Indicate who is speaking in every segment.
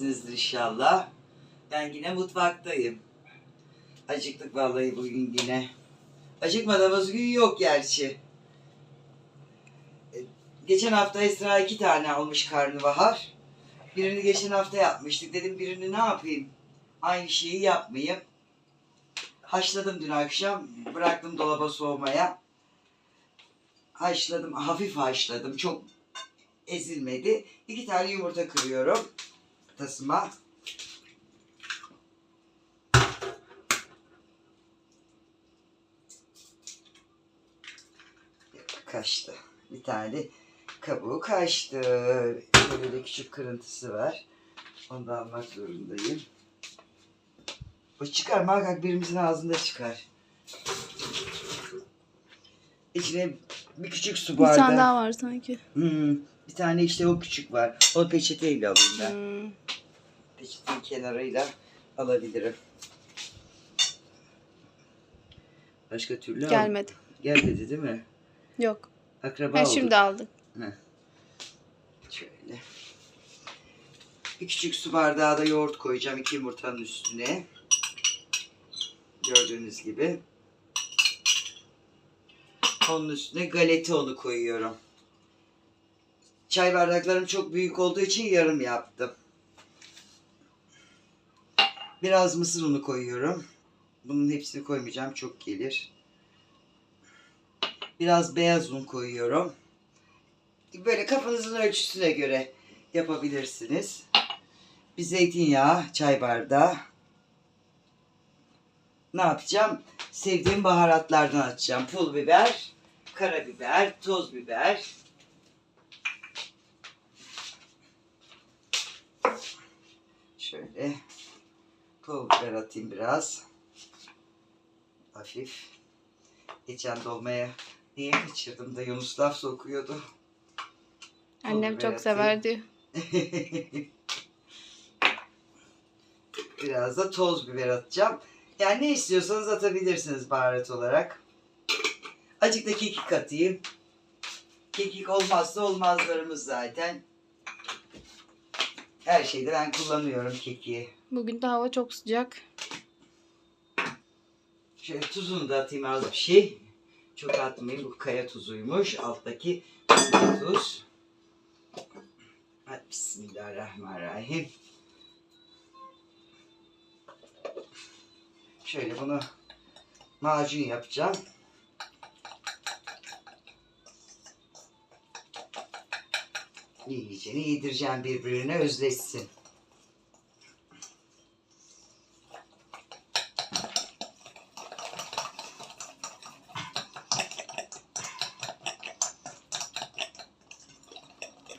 Speaker 1: iyisinizdir inşallah. Ben yine mutfaktayım. Acıktık vallahi bugün yine. Acıkmadığımız gün yok gerçi. E, Geçen hafta Esra iki tane almış karnabahar. Birini geçen hafta yapmıştık. Dedim birini ne yapayım? Aynı şeyi yapmayayım. Haşladım dün akşam. Bıraktım dolaba soğumaya. Haşladım. Hafif haşladım. Çok ezilmedi. İki tane yumurta kırıyorum. Tasıma. Kaçtı. Bir tane kabuğu kaçtı. Böyle de küçük kırıntısı var. Onu da almak zorundayım. O çıkar muhakkak birimizin ağzında çıkar. İçine bir küçük su
Speaker 2: Bir
Speaker 1: bardağı.
Speaker 2: tane daha var sanki.
Speaker 1: Hmm, bir tane işte o küçük var. O peçeteyle alayım ben.
Speaker 2: Hmm.
Speaker 1: Peçetenin kenarıyla alabilirim. Başka türlü al-
Speaker 2: Gelmedi.
Speaker 1: Gelmedi değil mi?
Speaker 2: Yok.
Speaker 1: Akraba
Speaker 2: Ben
Speaker 1: olduk.
Speaker 2: şimdi aldım.
Speaker 1: Şöyle. Bir küçük su bardağı da yoğurt koyacağım iki yumurtanın üstüne. Gördüğünüz gibi. Onun üstüne galeta unu koyuyorum. Çay bardaklarım çok büyük olduğu için yarım yaptım. Biraz mısır unu koyuyorum. Bunun hepsini koymayacağım çok gelir. Biraz beyaz un koyuyorum. Böyle kafanızın ölçüsüne göre yapabilirsiniz. Bir zeytinyağı, çay bardağı. Ne yapacağım? Sevdiğim baharatlardan atacağım. Pul biber, karabiber, toz biber. Şöyle pul biber atayım biraz. Hafif. Geçen dolmaya niye kaçırdım da Yunus laf sokuyordu.
Speaker 2: Annem çok
Speaker 1: atayım.
Speaker 2: severdi.
Speaker 1: Biraz da toz biber atacağım. Yani ne istiyorsanız atabilirsiniz baharat olarak. Azıcık da kekik atayım. Kekik olmazsa olmazlarımız zaten. Her şeyde ben kullanıyorum kekiği.
Speaker 2: Bugün de hava çok sıcak.
Speaker 1: Şöyle tuzunu da atayım az bir şey. Çok atmayayım. Bu kaya tuzuymuş. Alttaki tuz. Hadi bismillahirrahmanirrahim. Şöyle bunu macun yapacağım. İyice yedireceğim birbirine özleşsin.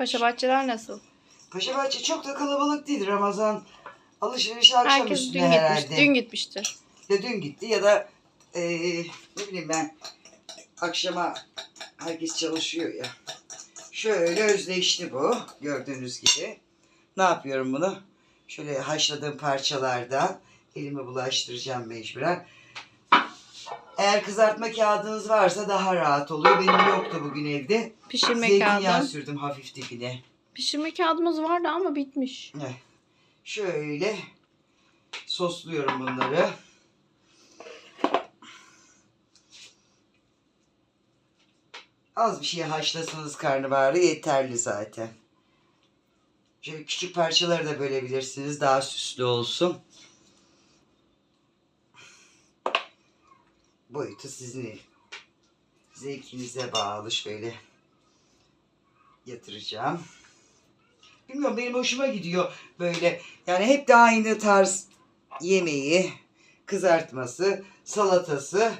Speaker 2: Paşa bahçeler nasıl?
Speaker 1: Paşabahçe çok da kalabalık değil. Ramazan alışveriş akşam
Speaker 2: Herkes dün
Speaker 1: üstüne
Speaker 2: gitmiş.
Speaker 1: herhalde.
Speaker 2: Dün gitmiştir.
Speaker 1: Ya dün gitti ya da eee, ne bileyim ben akşama herkes çalışıyor ya. Şöyle özleşti bu gördüğünüz gibi. Ne yapıyorum bunu? Şöyle haşladığım parçalardan elimi bulaştıracağım mecburen. Eğer kızartma kağıdınız varsa daha rahat oluyor. Benim yoktu bugün evde.
Speaker 2: Pişirme
Speaker 1: Zeytinyağı
Speaker 2: kağıdı.
Speaker 1: sürdüm hafif dibine.
Speaker 2: Pişirme kağıdımız vardı ama bitmiş.
Speaker 1: Evet. Şöyle sosluyorum bunları. Az bir şey haşlasanız karnabaharı yeterli zaten. Şöyle küçük parçaları da bölebilirsiniz. Daha süslü olsun. Boyutu sizin zevkinize bağlı. Şöyle yatıracağım. Bilmiyorum benim hoşuma gidiyor böyle. Yani hep de aynı tarz yemeği, kızartması, salatası.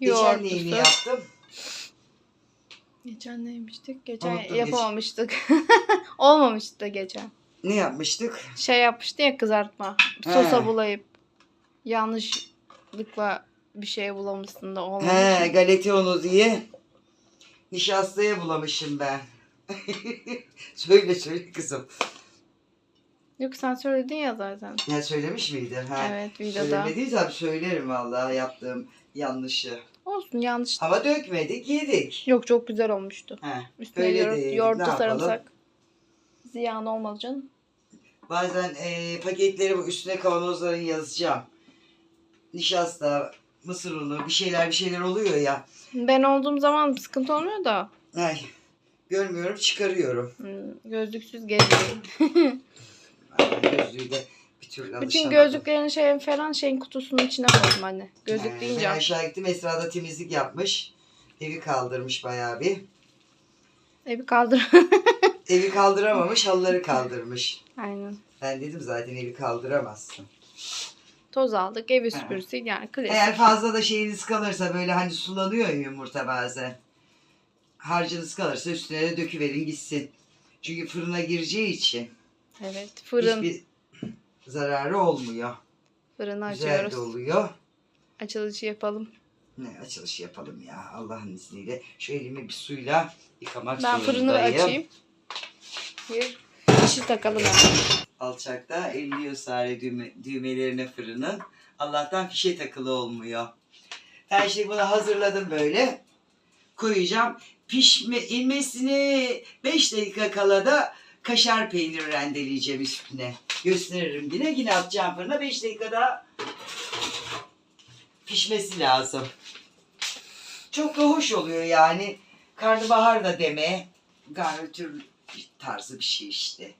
Speaker 1: Geçen neyini yaptım?
Speaker 2: Geçen neymiştik? Geçen
Speaker 1: Unuttum,
Speaker 2: yapamamıştık. Olmamıştı geçen.
Speaker 1: Ne yapmıştık?
Speaker 2: Şey yapmıştı ya kızartma.
Speaker 1: He.
Speaker 2: Sosa bulayıp yanlışlıkla bir şey bulamışsın da olmamış.
Speaker 1: He, galeta unu diye nişastaya bulamışım ben. söyle söyle kızım.
Speaker 2: Yok sen söyledin ya zaten.
Speaker 1: Ya söylemiş miydin? Ha.
Speaker 2: Evet videoda.
Speaker 1: Söylemediysem söylerim vallahi yaptığım yanlışı.
Speaker 2: Olsun yanlış.
Speaker 1: Ama dökmedik yedik.
Speaker 2: Yok çok güzel olmuştu.
Speaker 1: He.
Speaker 2: Üstüne
Speaker 1: Öyle
Speaker 2: yoğurt,
Speaker 1: değil,
Speaker 2: yoğurtlu
Speaker 1: ne yapalım?
Speaker 2: sarımsak. Ziyan olmaz canım.
Speaker 1: Bazen e, paketleri bu üstüne kavanozların yazacağım. Nişasta, mısır unu, bir şeyler bir şeyler oluyor ya.
Speaker 2: Ben olduğum zaman sıkıntı olmuyor da.
Speaker 1: Ay, görmüyorum çıkarıyorum.
Speaker 2: Hmm, Gözlüksüz gezmeyin.
Speaker 1: Ay, Gözlüğü de bir türlü
Speaker 2: Bütün
Speaker 1: alışamadım.
Speaker 2: gözlüklerini şey falan şeyin kutusunun içine koydum anne. Gözlük
Speaker 1: Ee,
Speaker 2: deyince.
Speaker 1: Ben aşağı gittim Esra da temizlik yapmış. Evi kaldırmış bayağı bir.
Speaker 2: Evi kaldır.
Speaker 1: Evi kaldıramamış, halıları kaldırmış.
Speaker 2: Aynen.
Speaker 1: Ben dedim zaten evi kaldıramazsın.
Speaker 2: Toz aldık. Evi süpürüsü yani klasik.
Speaker 1: Eğer fazla da şeyiniz kalırsa böyle hani sulanıyor ya yumurta bazen. Harcınız kalırsa üstüne de döküverin gitsin. Çünkü fırına gireceği için
Speaker 2: Evet. Fırın.
Speaker 1: hiçbir zararı olmuyor.
Speaker 2: Fırını
Speaker 1: Güzel
Speaker 2: açıyoruz.
Speaker 1: de oluyor.
Speaker 2: Açılışı yapalım.
Speaker 1: Ne açılışı yapalım ya Allah'ın izniyle. Şu elimi bir suyla yıkamak
Speaker 2: Ben fırını
Speaker 1: zorundayım.
Speaker 2: açayım. Bir ışık takalım hemen.
Speaker 1: Alçakta elliyor sare düğme, düğmelerine fırının. Allah'tan fişe takılı olmuyor. Ben şimdi bunu hazırladım böyle. Koyacağım. Pişme inmesini 5 dakika kala da kaşar peynir rendeleyeceğim üstüne. Gösteririm yine. Yine atacağım fırına. 5 dakikada pişmesi lazım. Çok da hoş oluyor yani. Karnabahar da deme. Garnitür tarzı bir şey işte.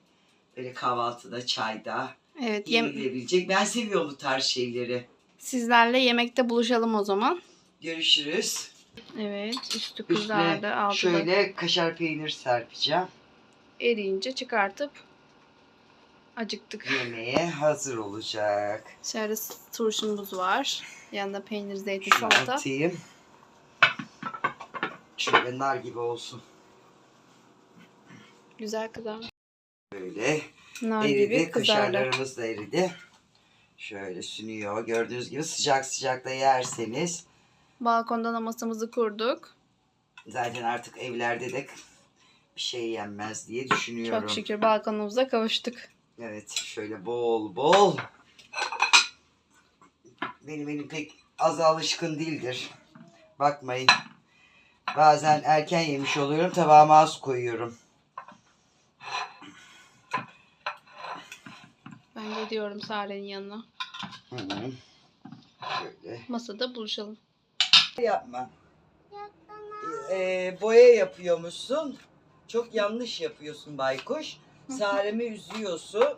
Speaker 1: Böyle kahvaltıda, çayda
Speaker 2: Evet.
Speaker 1: Yenilebilecek. Ben seviyorum bu tarz şeyleri.
Speaker 2: sizlerle yemekte buluşalım o zaman.
Speaker 1: Görüşürüz.
Speaker 2: Evet. Üstü kızardı.
Speaker 1: Üstüne
Speaker 2: Altı da
Speaker 1: şöyle kaşar peynir serpeceğim.
Speaker 2: eriyince çıkartıp acıktık.
Speaker 1: Yemeğe hazır olacak.
Speaker 2: Şöyle turşumuz var. Yanında peynir, zeytin,
Speaker 1: Şunu
Speaker 2: salata.
Speaker 1: atayım. Şöyle nar gibi olsun.
Speaker 2: Güzel kızarmış.
Speaker 1: Böyle
Speaker 2: Nar
Speaker 1: eridi.
Speaker 2: gibi.
Speaker 1: Kaşarlarımız da eridi. Şöyle sünüyor. Gördüğünüz gibi sıcak sıcak da yerseniz
Speaker 2: Balkonda da masamızı kurduk.
Speaker 1: zaten artık evlerde de bir şey yenmez diye düşünüyorum.
Speaker 2: Çok şükür balkonumuza kavuştuk.
Speaker 1: Evet şöyle bol bol. Benim elim pek az alışkın değildir. Bakmayın. Bazen erken yemiş oluyorum. Tabağıma az koyuyorum.
Speaker 2: Ben gidiyorum Sare'nin yanına.
Speaker 1: Hı. Şöyle.
Speaker 2: Masada buluşalım.
Speaker 1: Yapma. Ee, boya yapıyormuşsun. Çok yanlış yapıyorsun baykuş. Saremi üzüyorsun.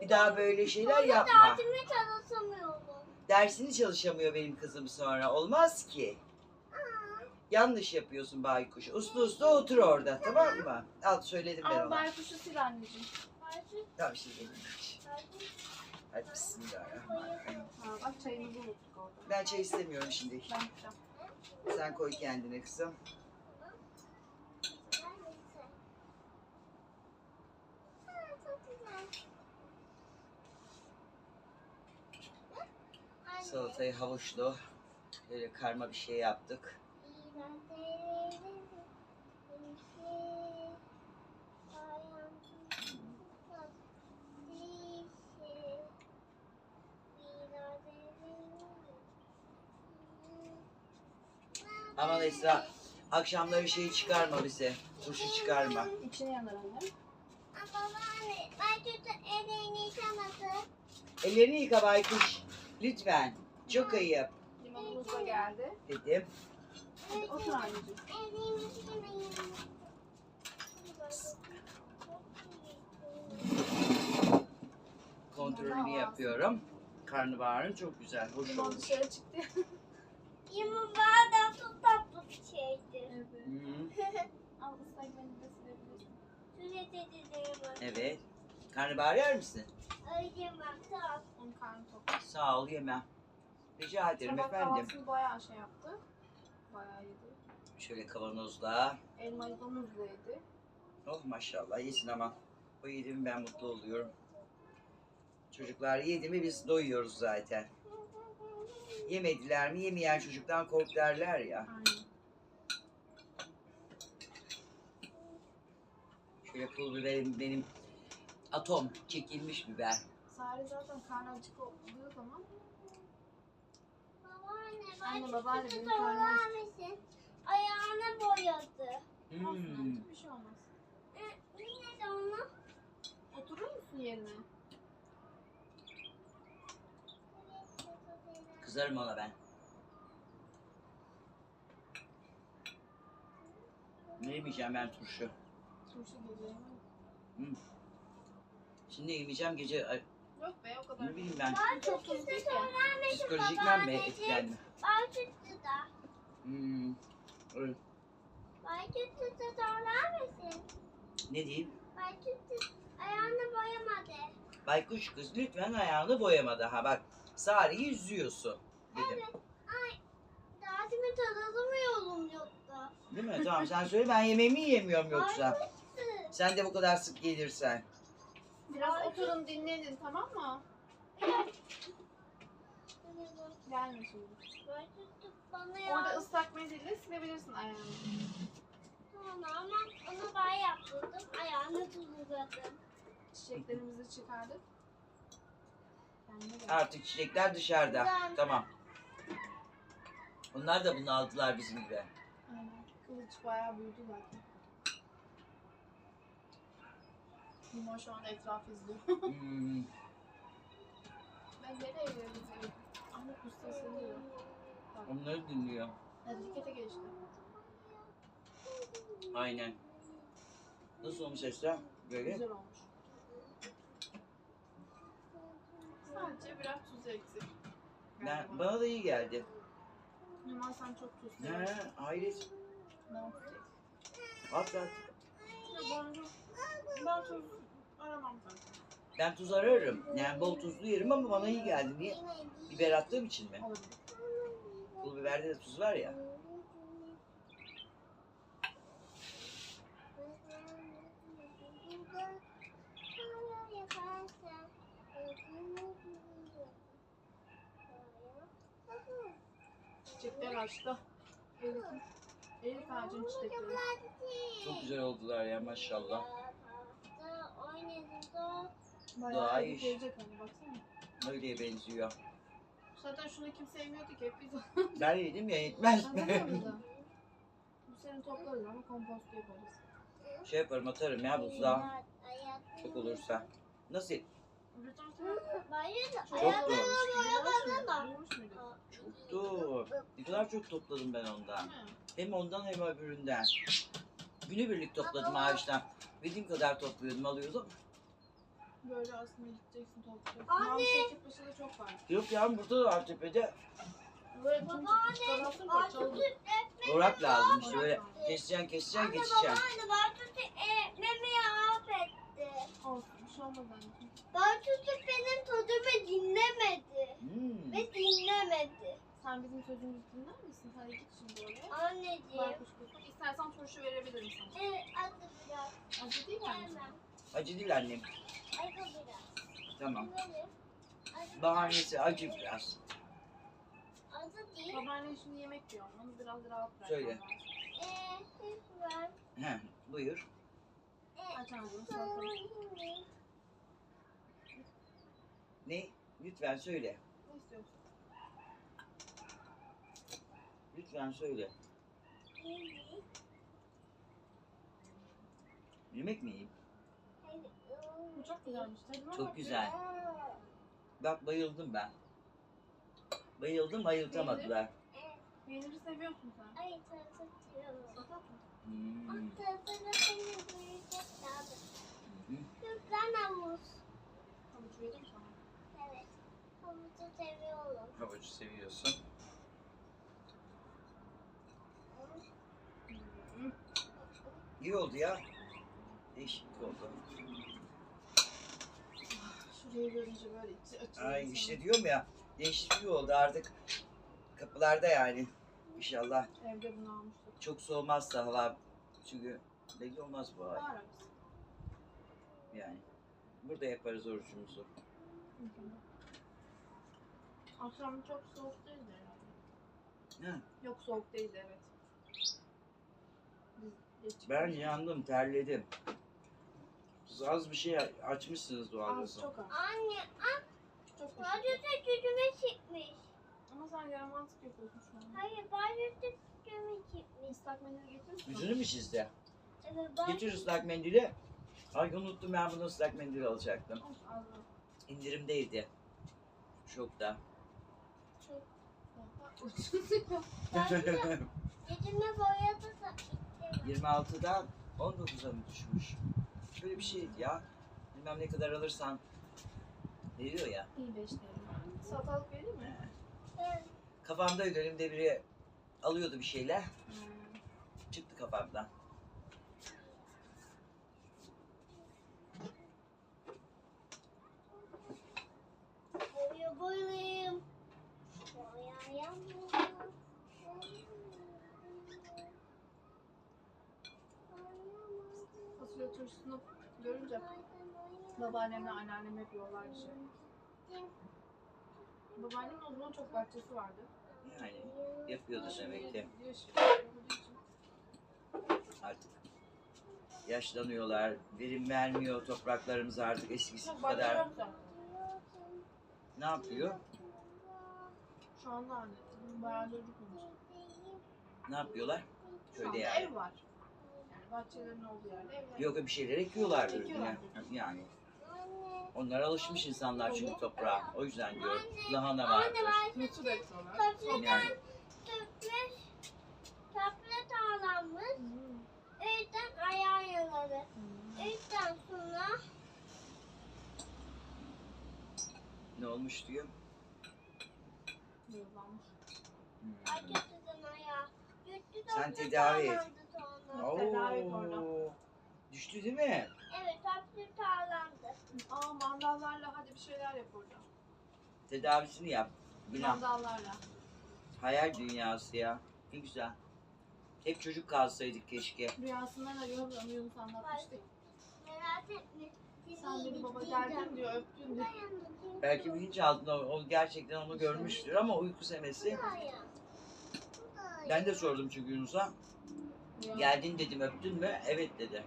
Speaker 1: Bir daha böyle şeyler yapma.
Speaker 3: Dersimi çalışamıyorum.
Speaker 1: Dersini çalışamıyor benim kızım sonra. Olmaz ki. Yanlış yapıyorsun baykuş. Uslu uslu otur orada tamam mı? Al söyledim ben ona.
Speaker 2: baykuşu sil anneciğim.
Speaker 1: Tamam şimdi gelin. Hadi bismillahirrahmanirrahim.
Speaker 2: Ha, bak çayımızı unuttuk orada.
Speaker 1: Ben çay istemiyorum şimdi.
Speaker 2: Ben yapacağım.
Speaker 1: Sen koy kendine kızım. Salatayı havuçlu. Böyle karma bir şey yaptık. Aman Esra akşamları şeyi çıkarma bize. Turşu çıkarma.
Speaker 2: İçine yanar anne.
Speaker 3: Babaanne, ben kötü elini yıkamadım.
Speaker 1: Ellerini yıka baykuş. Lütfen. Çok ayıp
Speaker 2: Limonumuz da geldi.
Speaker 1: dedim.
Speaker 2: Hadi otur anneciğim.
Speaker 3: Yıkamayın.
Speaker 1: Kontrolünü yapıyorum. Karnabaharın çok güzel, hoş
Speaker 2: Limon
Speaker 1: olmuş.
Speaker 2: dışarı çıktı.
Speaker 3: Yumurta da çok tatlı bir şeydi.
Speaker 2: evet. Al ıslak mendil de silebilirsin.
Speaker 3: Şöyle dediğim var.
Speaker 1: Evet. Karnabahar yer misin?
Speaker 3: Öyle bak tamam.
Speaker 2: Onun karnı tok.
Speaker 1: Sağ ol yemem. Rica ederim
Speaker 2: Sabah
Speaker 1: efendim.
Speaker 2: kahvaltısını bayağı şey yaptı. Bayağı yedi.
Speaker 1: Şöyle kavanozda.
Speaker 2: Elmayı da muzla yedi.
Speaker 1: Oh maşallah yesin ama. O yedi mi ben mutlu oluyorum. Çocuklar yedi mi biz doyuyoruz zaten. Yemediler mi yemeyen çocuktan kork derler ya.
Speaker 2: Aynen.
Speaker 1: Şöyle pul biberim benim atom çekilmiş biber.
Speaker 2: Sare zaten karnı acık olduğu zaman
Speaker 3: Babaanne,
Speaker 2: Anne, babaanne, karnım aç.
Speaker 3: vermişsin. Ayağını boyadı.
Speaker 2: olsun
Speaker 1: Hmm.
Speaker 2: anneciğim, bir şey olmaz.
Speaker 3: Hı, Yine de onu.
Speaker 2: Oturur musun yerine?
Speaker 1: Kızarım ona ben. Ne yemeyeceğim ben turşu?
Speaker 2: Turşu gece.
Speaker 1: Hı. Şimdi yemeyeceğim gece ay,
Speaker 2: Yok be o kadar.
Speaker 1: ne bileyim ben.
Speaker 3: Ben
Speaker 2: Çok tuzlu değil
Speaker 3: size
Speaker 2: ki.
Speaker 3: söylemedim
Speaker 1: Psikolojik mi etkilenme?
Speaker 3: Ben sütlü da.
Speaker 1: Hmm. öyle.
Speaker 3: Ben sütlü de söylemesin.
Speaker 1: Ne diyeyim?
Speaker 3: Ben sütlü ayağını boyamadı.
Speaker 1: Baykuş kız lütfen ayağını boyama daha bak. Sare'yi üzüyorsun dedim.
Speaker 3: Evet. Ay. Dersimi tanımıyorum yoksa.
Speaker 1: Değil mi? Tamam sen söyle ben yemeğimi yiyemiyorum yoksa.
Speaker 3: Haklısın.
Speaker 1: Sen de bu kadar sık gelirsen.
Speaker 2: Biraz oturun dinlenin tamam mı? Gelme şimdi.
Speaker 3: Ben sütlü bana
Speaker 2: Orada ıslak mendille silebilirsin ayağını.
Speaker 3: Tamam ama onu ben yaptırdım. Ayağını tuzladım.
Speaker 2: Çiçeklerimizi çıkardık. Kendine gel.
Speaker 1: Artık çiçekler dışarıda. Tamam. Onlar da bunu aldılar bizim gibi.
Speaker 2: Aynen. Kılıç bayağı büyüdü zaten. Limon şu anda etraf izliyor.
Speaker 1: Hmm.
Speaker 2: ben nereye gidiyorum? Anne kusta sığıyor. Bak,
Speaker 1: Onları dinliyor.
Speaker 2: harekete geçti.
Speaker 1: Aynen. Nasıl olmuş Esra? Böyle.
Speaker 2: Güzel olmuş. Sadece biraz tuz eksik.
Speaker 1: Ben, bana da iyi geldi.
Speaker 2: Limon sen çok tuz
Speaker 1: He,
Speaker 2: seversin.
Speaker 1: hayret.
Speaker 2: Ben tuz eksik.
Speaker 1: At at.
Speaker 2: Ya boncuk. Ben tuz aramam zaten.
Speaker 1: Ben tuz ararım. Yani bol tuzlu yerim ama bana iyi geldi. Niye? Biber attığım için mi?
Speaker 2: Olabilir.
Speaker 1: Pul biberde de tuz var ya.
Speaker 2: Çiçekler açtı. Elif'in. Elif ağacın çiçekleri.
Speaker 1: Çok güzel oldular ya maşallah.
Speaker 2: Bayağı
Speaker 1: Daha iyi.
Speaker 2: gelecek hani baksana.
Speaker 1: Benziyor.
Speaker 2: Zaten şunu kimse yemiyordu ki hep biz
Speaker 1: Ben yedim ya yetmez
Speaker 2: Anlamıyor
Speaker 1: mi?
Speaker 2: musun? Bu sene toplarız ama kompost yaparız.
Speaker 1: şey yaparım atarım ya buzluğa. Çok olursa. Nasıl? Çok? Çoktu. Ne kadar çok topladım ben ondan. Hem ondan hem öbüründen. Günübirlik topladım ağaçtan. Bildiğim kadar topluyordum alıyordum.
Speaker 2: Böyle aslında gideceksin toplayacaksın.
Speaker 3: Anne!
Speaker 2: Da çok var.
Speaker 1: Yok ya burada da var tepede.
Speaker 2: Böyle tüm
Speaker 3: Bartu
Speaker 2: parçalı.
Speaker 1: Orak lazım işte böyle keseceksin keseceksin
Speaker 3: Anne
Speaker 1: geçeceksin.
Speaker 3: babaanne Bartu süt ekmeği affetti.
Speaker 2: Olsun şey olmaz anneciğim.
Speaker 3: Bartu süt benim sözümü dinlemedi.
Speaker 1: Hmm.
Speaker 3: Ve dinlemedi.
Speaker 2: Sen bizim sözümüzü dinler misin? Hadi git şimdi oraya.
Speaker 3: Anneciğim.
Speaker 2: Baykuş kutu. İstersen turşu verebilirim sana.
Speaker 3: Evet adı biraz.
Speaker 2: Acı değil mi anneciğim?
Speaker 1: Acı değil annem.
Speaker 3: Acı biraz.
Speaker 1: Tamam.
Speaker 3: Verim. Acı
Speaker 1: Bahanesi acı biraz.
Speaker 3: Acı değil.
Speaker 2: Babaanne şimdi yemek yiyor. Onu biraz rahat bırak.
Speaker 1: Söyle.
Speaker 3: Eee lütfen.
Speaker 1: He, buyur.
Speaker 2: Aç ağzını salata.
Speaker 1: Ne? Lütfen söyle.
Speaker 2: Ne istiyorsun?
Speaker 1: Lütfen söyle. Yemek mi yiyeyim?
Speaker 2: Bu çok güzelmiş. Tadına
Speaker 1: Çok güzel. Bak bayıldım ben. Bayıldım bayıltamadılar.
Speaker 2: Peyniri seviyorsun sen.
Speaker 3: Ay tadı diyorum.
Speaker 2: Sakat mı?
Speaker 1: Hmm.
Speaker 3: Tadını seni duyacak tadı.
Speaker 1: Hı hı.
Speaker 3: Kürklen havuz.
Speaker 2: Havuç.
Speaker 3: Havuzu seviyorum.
Speaker 1: Havucu seviyorsun. İyi oldu ya. Değişiklik oldu.
Speaker 2: Şurayı görünce böyle içi açılıyor.
Speaker 1: Ay işte diyorum ya. Değişiklik oldu artık. Kapılarda yani. İnşallah
Speaker 2: Evde bunu almıştık.
Speaker 1: çok soğumazsa hava. Çünkü belli olmaz bu ay. Yani. Burada yaparız orucumuzu.
Speaker 2: Hı hı. Akşam çok soğuk değildi herhalde.
Speaker 1: Ha,
Speaker 2: Yok soğuk değildi evet. Biz geç
Speaker 1: ben yandım, terledim. Siz az bir şey açmışsınız
Speaker 2: Az
Speaker 1: doğalgazı.
Speaker 2: çok az.
Speaker 3: Anne,
Speaker 2: Çok düşük.
Speaker 3: Barış'ta gücüme çıkmış.
Speaker 2: Ama sen yaramazlık yapıyorsun şu an.
Speaker 3: Hayır, Barış'ta gücüme çıkmış.
Speaker 2: Islak mendil getirir misin?
Speaker 1: Yüzünü mü çizdi?
Speaker 3: Evet, Barış
Speaker 1: Getir ıslak mendili. Ay unuttum ben bunu ıslak mendil alacaktım.
Speaker 2: Az var.
Speaker 1: İndirimdeydi. Şokta.
Speaker 3: Çok Yüzüme boyadı da gitti.
Speaker 1: 26'dan 19'a mı düşmüş? Böyle bir şeydi ya. Bilmem ne kadar alırsan veriyor ya.
Speaker 2: İyi 5 TL. Salatalık vereyim mi?
Speaker 3: Evet.
Speaker 1: Kafamdaydı elimde biri alıyordu bir şeyler. Çıktı kafamdan.
Speaker 3: Boya boyayım.
Speaker 2: Görünce babaannemle anneannem hep yollar şey. Babaannemin o zaman çok bahçesi vardı.
Speaker 1: Yani yapıyordu demek ki. Artık yaşlanıyorlar. Verim vermiyor topraklarımız artık eskisi
Speaker 2: bahçe
Speaker 1: kadar.
Speaker 2: yok da.
Speaker 1: Ne yapıyor?
Speaker 2: Şu anda anne. Bayağı çocuk olmuş.
Speaker 1: Ne yapıyorlar?
Speaker 2: Şu
Speaker 1: Köyde
Speaker 2: anda
Speaker 1: yani.
Speaker 2: ev var. Yani bahçelerin olduğu yerde evler.
Speaker 1: Yok bir şeyler ekiyorlardır yine.
Speaker 2: Ekiyorlar.
Speaker 1: Yani.
Speaker 3: Anne.
Speaker 1: Onlar alışmış insanlar çünkü toprağa. O yüzden diyor. Lahana vardır.
Speaker 2: Mutlu da ekliyorlar.
Speaker 3: Köprüden
Speaker 1: Yani.
Speaker 3: tüpmüş. Köprü tağlanmış.
Speaker 2: Hmm.
Speaker 3: Öğütten ayağı yaladı.
Speaker 2: Hmm.
Speaker 3: Öğütten sonra
Speaker 1: Ne olmuş diyor.
Speaker 2: Yıllanmış.
Speaker 1: Hmm.
Speaker 3: ayağı.
Speaker 1: Sen tedavi et. Oo.
Speaker 2: Tedavi oradan.
Speaker 1: Düştü değil mi?
Speaker 3: Evet köprü tağlandı.
Speaker 2: Aa mandallarla hadi bir şeyler yap orada.
Speaker 1: Tedavisini yap. Günah.
Speaker 2: Mandallarla.
Speaker 1: Hayal dünyası ya. Ne güzel. Hep çocuk kalsaydık keşke.
Speaker 2: Rüyasından arıyorum onu Yunus anlatmıştı.
Speaker 3: Merak etme.
Speaker 2: Sen beni baba geldin diyor öptün diyor.
Speaker 1: Belki bilinçaltında o, o gerçekten onu görmüştür ama uyku semesi. Ben de sordum çünkü Yunus'a. Geldin dedim öptün mü? Evet dedi.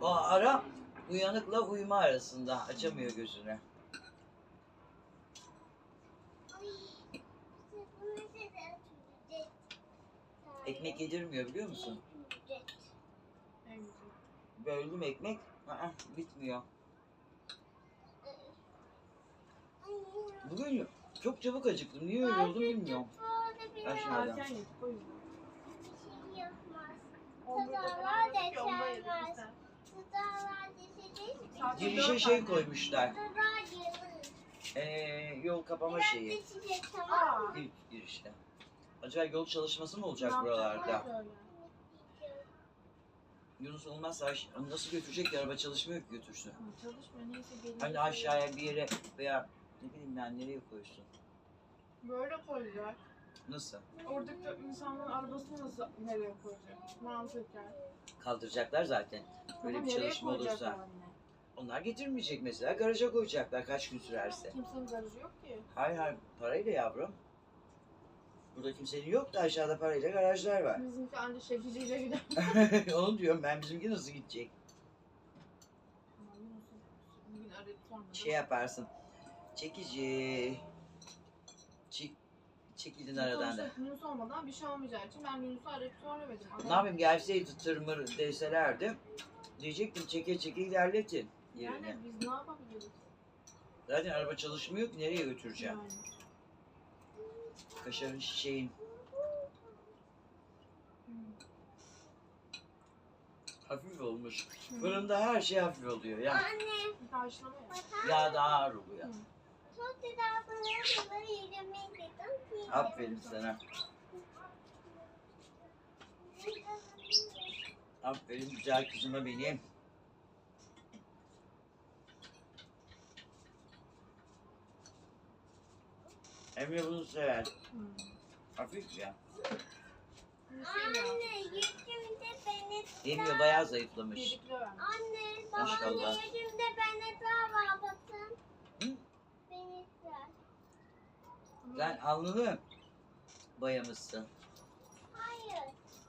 Speaker 1: O ara uyanıkla uyuma arasında açamıyor gözünü. Ekmek yedirmiyor biliyor musun? Böldüm ekmek. Aa, bitmiyor. Bugün çok çabuk acıktım. Niye öyle oldum bilmiyorum. Aşağıda. Girişe şey koymuşlar.
Speaker 3: Yılır.
Speaker 1: Ee, yol kapama
Speaker 3: Biraz
Speaker 1: şeyi.
Speaker 3: tamam mı?
Speaker 1: İlk girişte. Acaba yol çalışması mı olacak buralarda? Yunus olmazsa aş- onu nasıl götürecek ki? Araba çalışmıyor ki götürsün.
Speaker 2: Çalışmıyor neyse gelin.
Speaker 1: Hani aşağıya bir yere veya ne bileyim ben nereye koysun?
Speaker 2: Böyle koyacak.
Speaker 1: Nasıl?
Speaker 2: Oradaki insanların arabasını nasıl nereye koyacak? Mantıken.
Speaker 1: Kaldıracaklar zaten. Böyle bir çalışma olursa. Onlar getirmeyecek mesela. Garaja koyacaklar kaç gün sürerse.
Speaker 2: Kimsenin garajı yok ki.
Speaker 1: Hayır hayır parayla yavrum. Burada kimsenin yok da aşağıda parayla garajlar var.
Speaker 2: Bizimki anca şekiliyle gider.
Speaker 1: Onu diyorum ben bizimki nasıl gidecek?
Speaker 2: Bugün arayıp sormadım.
Speaker 1: Şey yaparsın. Çekici. Çek, çekildin aradan da.
Speaker 2: Yunus olmadan bir şey olmayacağı için ben Yunus'u arayıp. Ama
Speaker 1: Ne yapayım gelseydi tırmır deselerdi. Diyecektim çeke çeke ilerletin yerini.
Speaker 2: Yani biz ne yapabiliriz?
Speaker 1: Zaten araba çalışmıyor ki nereye götüreceğim?
Speaker 2: Yani.
Speaker 1: Kaşarın şeyin
Speaker 2: Hmm.
Speaker 1: hafif olmuş. Fırında her şey hafif oluyor ya.
Speaker 3: Anne
Speaker 2: karşılama
Speaker 3: bakar
Speaker 1: Yağ daha ağır oluyor.
Speaker 3: Çok
Speaker 1: Aferin sana. Aferin güzel kızıma benim. Emre bunu sever.
Speaker 2: Hmm.
Speaker 1: Hafif ya.
Speaker 3: Anne yüzümde beni
Speaker 1: Yemiyor bayağı zayıflamış.
Speaker 3: Anne
Speaker 1: Maşallah.
Speaker 3: babaanne yüzümde benetler var bakın.
Speaker 1: Sen alnını boyamışsın.
Speaker 3: Hayır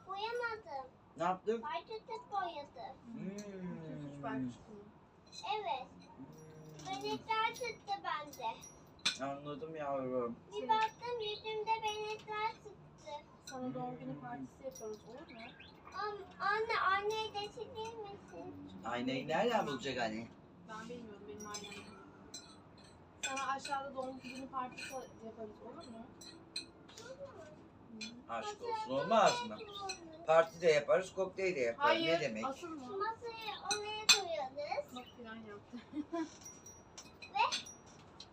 Speaker 3: boyamadım.
Speaker 1: Ne yaptın?
Speaker 3: Parçacık boyadım.
Speaker 1: Hmm.
Speaker 3: Evet. Benetler çıktı bende.
Speaker 1: Anladım yavrum.
Speaker 3: Bir baktım yüzümde benetler çıktı.
Speaker 2: Sana doğum günü partisi yapıyoruz olur mu?
Speaker 3: Anne anne deşilir misin?
Speaker 1: Aynayı nereden bulacak hani?
Speaker 2: Ben bilmiyorum benim ailem. Sana aşağıda doğum günü partisi yaparız olur mu?
Speaker 1: Aşk olsun olmaz mı? Parti de yaparız, kokteyl de yaparız.
Speaker 2: Hayır.
Speaker 1: Ne demek?
Speaker 2: Asıl mı?
Speaker 3: Masayı oraya koyuyoruz.
Speaker 2: Bak plan yaptı.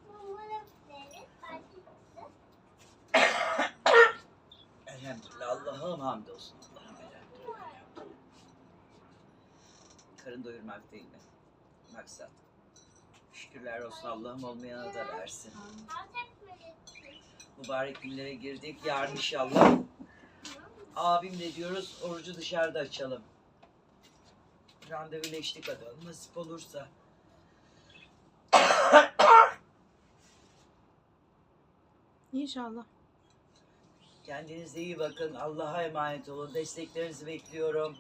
Speaker 3: Bunları veririz. Artık
Speaker 1: Elhamdülillah. Allah'ım hamdolsun. Allah'ım elhamdülillah. Karın doyurmak değil mi? Maksat. Şükürler olsun Allah'ım olmayana da versin. Mübarek günlere girdik. Yarın inşallah abimle diyoruz orucu dışarıda açalım. Randevuleştik bakalım nasip olursa.
Speaker 2: İnşallah.
Speaker 1: Kendinize iyi bakın. Allah'a emanet olun. Desteklerinizi bekliyorum.